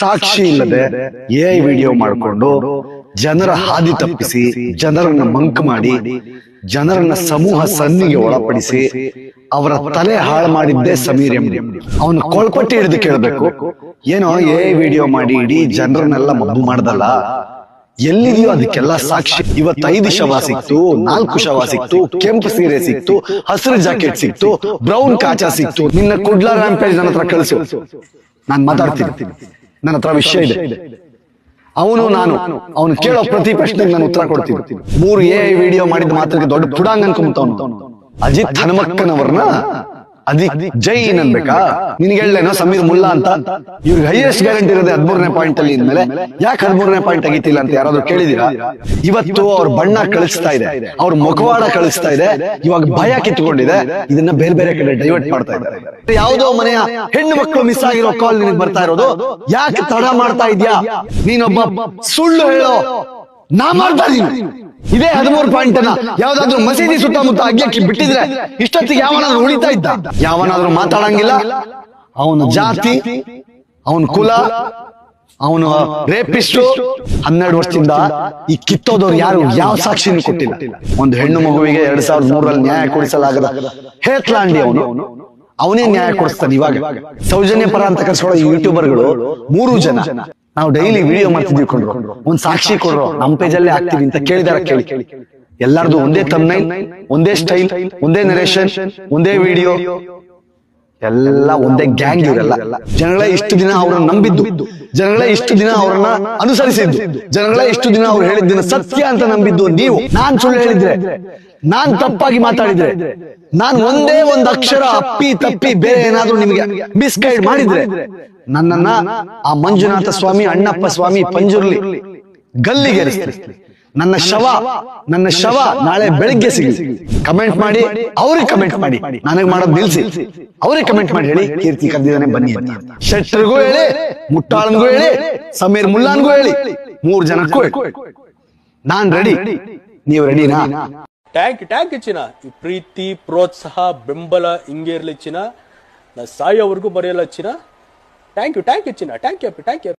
ಸಾಕ್ಷಿ ಇಲ್ಲದೆ A video ಮಾಡಿಕೊಂಡು ಜನರ ಹಾದಿ ತಪ್ಪಿಸಿ, ಜನರನ್ನ ಮಂಕ್ ಮಾಡಿ, ಜನರನ್ನ ಸಮೂಹ ಸನ್ನಿಗೆ ಒಳಪಡಿಸಿ ಅವರ ತಲೆ ಹಾಳು ಮಾಡಿದ್ದೇ ಸಮೀರ್ ಎಂ ಅವನು ಕೊಳ್ಪಟ್ಟಿ ಹಿಡಿದು ಕೇಳಬೇಕು, ಏನೋ ಎ ವಿಡಿಯೋ ಮಾಡಿ ಇಡೀ ಜನರನ್ನೆಲ್ಲ ಮಬ್ಬು ಮಾಡ್ದಲ್ಲ? ಎಲ್ಲಿದೆಯೋ ಅದಕ್ಕೆಲ್ಲ ಸಾಕ್ಷಿ. ಇವತ್ತೈದು ಶವ ಸಿಕ್ತು, ನಾಲ್ಕು ಶವ ಸಿಕ್ತು, ಕೆಂಪು ಸೀರೆ ಸಿಕ್ತು, ಹಸಿರು ಜಾಕೆಟ್ ಸಿಕ್ತು, ಬ್ರೌನ್ ಕಾಚಾ ಸಿಕ್ತು. ನಿನ್ನ ಕುಡ್ಲ ರ್ಯಾಂಪೇಜ್ ನನ್ನ ಹತ್ರ ಕಳಿಸು. ನಾನು ಮಾತಾಡ್ತೀನಿ. ನನ್ನ ಹತ್ರ ವಿಷಯ ಇದೆ. ಅವನು ನಾನು. ಅವನು ಕೇಳೋ ಪ್ರತಿ ಪ್ರಶ್ನೆಗೆ ನಾನು ಉತ್ತರ ಕೊಡ್ತೀನಿ. ಮೂರು ಎ ವಿಡಿಯೋ ಮಾಡಿದ ಮಾತ್ರಕ್ಕೆ ದೊಡ್ಡ ಪುಡಾಂಗ್ ಅನ್ಕೊಂಬತ್ತವನು ಅಜಿತ್ ಹನುಮಕ್ಕನವರನ್ನ ಅದಿ ಜೈನ್ ಅನ್ಬೇಕಾ ನಿನ್ಗೆ ಹೇಳೇನೋ ಸಮೀರ್ ಮುಲ್ಲಾ ಅಂತ? ಇವ್ರಿಗೆ ಹೈಯೆಸ್ಟ್ ಗ್ಯಾರಂಟಿ ಇರೋದೇ ಹದಿಮೂರನೇ ಪಾಯಿಂಟ್ ಅಲ್ಲಿ ಇದ್ಮೇಲೆ ಯಾಕೆ ಹದಿಮೂರನೇ ಪಾಯಿಂಟ್ ಆಗಿತ್ತಿಲ್ಲ ಅಂತ ಯಾರಾದ್ರೂ ಕೇಳಿದೀರಾ? ಇವತ್ತು ಅವ್ರ ಬಣ್ಣ ಕಳಿಸ್ತಾ ಇದೆ ಅವ್ರ ಮುಖವಾಡ ಕಳಿಸ್ತಾ ಇದೆ ಇವಾಗ ಭಯ ಕಿತ್ಕೊಂಡಿದೆ ಇದನ್ನ ಬೇರೆ ಬೇರೆ ಕಡೆ ಡೈವರ್ಟ್ ಮಾಡ್ತಾ ಇದ್ದಾರೆ. ಯಾವ್ದೋ ಮನೆಯ ಹೆಣ್ಣು ಮಕ್ಕಳು ಮಿಸ್ ಆಗಿರೋ ಕಾಲ್ ನಿನಗೆ ಬರ್ತಾ ಇರೋದು? ಯಾಕೆ ತಡ ಮಾಡ್ತಾ ಇದ್ಯಾ? ನೀನೊಬ್ಬ ಸುಳ್ಳು ಹೇಳೋ ನಾ ಮಾಡ್ತಾ ಇದೀನಿ ಇದೇ ಹದಿಮೂರು ಪಾಯಿಂಟ್ ಅನ್ನ ಯಾವ್ದಾದ್ರು ಮಸೀದಿ ಸುತ್ತಮುತ್ತ ಅಗ್ಗಕ್ಕೆ ಬಿಟ್ಟಿದ್ರೆ ಇಷ್ಟೊತ್ತಿಗೆ ಯಾವನಾದ್ರೂ ಉಳಿತಾ ಇದ್ದ? ಯಾವನಾದ್ರೂ ಮಾತಾಡಂಗಿಲ್ಲ? ಅವನು ಜಾತಿ ಅವನ ಕುಲ ಅವನು ರೇಪಿಸ್ಟು ಹನ್ನೆರಡು ವರ್ಷದಿಂದ ಈ ಕಿತ್ತೋದವ್ರು ಯಾರು ಯಾವ ಸಾಕ್ಷಿನೂ ಕೊಟ್ಟಿಲ್ಲ. ಒಂದು ಹೆಣ್ಣು ಮಗುವಿಗೆ ಎರಡ್ ಸಾವಿರದ ಮೂರರಲ್ಲಿ ನ್ಯಾಯ ಕೊಡಿಸಲಾಗದ ಹೇತ್ಲಾಂಡಿ ಅವನು. ಅವನೇ. ನ್ಯಾಯ ಕೊಡಿಸ್ತಾನೆ ಇವಾಗ. ಸೌಜನ್ಯ ಪರ ಅಂತ ಕರ್ಸ್ಕೊಳ್ಳೋ ಯೂಟ್ಯೂಬರ್ಗಳು ಮೂರು ಜನ. ನಾವು ಡೈಲಿ ವಿಡಿಯೋ ಮಾಡ್ತಿದ್ವಿ ಕೊಂಡ್ರು. ಒಂದ್ ಸಾಕ್ಷಿ ಕೊಡ್ರು. ನಮ್ಮ ಪೇಜ್ ಅಲ್ಲೇ ಹಾಕ್ತೀವಿ ಅಂತ ಕೇಳಿದಾರ ಕೇಳಿ ಎಲ್ಲಾರ್ದು ಒಂದೇ ತಮ್ನೈಲ್ ಒಂದೇ ಸ್ಟೈಲ್ ಒಂದೇ ನರೇಷನ್ ಒಂದೇ ವಿಡಿಯೋ ಎಲ್ಲ ಒಂದೇ ಗ್ಯಾಂಗ್ ಇವರೆಲ್ಲ ಜನಗಳೇ ಇಷ್ಟು ದಿನ ಅವ್ರನ್ನ ನಂಬಿದ್ದು. ಜನಗಳೇ ಇಷ್ಟು ದಿನ ಅವರನ್ನ ಅನುಸರಿಸಿದ್ದು. ಜನಗಳೇ ಇಷ್ಟು ದಿನ ಅವ್ರು ಹೇಳಿದ್ದನ್ನ ಸತ್ಯ ಅಂತ ನಂಬಿದ್ದು. ನೀವು ನಾನ್ ಸುಳ್ಳು ಹೇಳಿದ್ರೆ ನಾನ್ ತಪ್ಪಾಗಿ ಮಾತಾಡಿದ್ರೆ ನಾನ್ ಒಂದೇ ಒಂದ್ ಅಕ್ಷರ ಅಪ್ಪಿ ತಪ್ಪಿ ಬೇರೆ ಏನಾದ್ರೂ ನಿಮಗೆ ಮಿಸ್ಗೈಡ್ ಮಾಡಿದ್ರೆ ನನ್ನನ್ನ ಆ ಮಂಜುನಾಥ ಸ್ವಾಮಿ ಅಣ್ಣಪ್ಪ ಸ್ವಾಮಿ ಪಂಜುರ್ಲಿ ಗಲ್ಲಿಗೇರಿಸ್ತೀನಿ ನನ್ನ ಶವ ನನ್ನ ಶವ ನಾಳೆ ಬೆಳಿಗ್ಗೆ ಸಿಗಲಿ. ಕಮೆಂಟ್ ಮಾಡಿ ಅವ್ರಿಗೆ ಕಮೆಂಟ್ ಮಾಡಿ. ನನಗೆ ಮಾಡೋದು ನಿಲ್ಸಿ. ಅವ್ರಿಗೆ ಕಮೆಂಟ್ ಮಾಡಿ. ಹೇಳಿ ಕೀರ್ತಿ ಕರೆದಿದ್ದಾನೆ ಬನ್ನಿ ಅಂತ. ಶೆಟ್ಟರ್ಗೂ ಹೇಳಿ ಮುಟ್ಟಾಳನ್ಗೂ ಹೇಳಿ ಸಮೀರ್ ಮುಲ್ಲಾನ್ಗೂ ಹೇಳಿ ಮೂರ್ ಜನಕ್ಕೂ ಹೇಳಿ. ನಾನ್ ರೆಡಿ ನೀವು ರೆಡಿನಾ ಟ್ಯಾಂಕ್ ಟ್ಯಾಂಕ್ ಚಿನ್ನ. ಈ ಪ್ರೀತಿ ಪ್ರೋತ್ಸಾಹ ಬೆಂಬಲ ಹಿಂಗೆ ಇರ್ಲಿ ಚಿನ್ನ. ನಾ ಸಾಯೋವರೆಗೂ ಬರೆಯಲ್ಲ ಚಿನ್ನ. ಥ್ಯಾಂಕ್ ಯು ಥ್ಯಾಂಕ್ ಯು ಚಿನ್ನ. Thank you thank you